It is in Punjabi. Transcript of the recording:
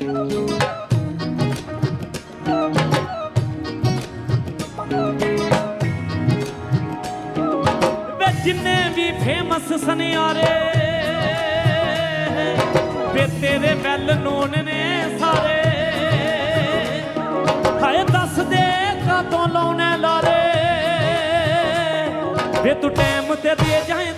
ਵੇ ਜਿੰਨੇ ਵੀ ਫੇਮਸ ਸੁਨਿਆਰੇ, ਵੇ ਤੇਰੇ ਵੈਲ ਨੂਨ ਨੇ ਸਾਰੇ। ਹਾਏ ਦੱਸ ਦੇ ਕਦੋਂ ਲਾਉਣੇ ਲਾਰੇ। ਵੇ ਤੂੰ ਟਾਈਮ ਤੇ ਦੇ ਜਾਏ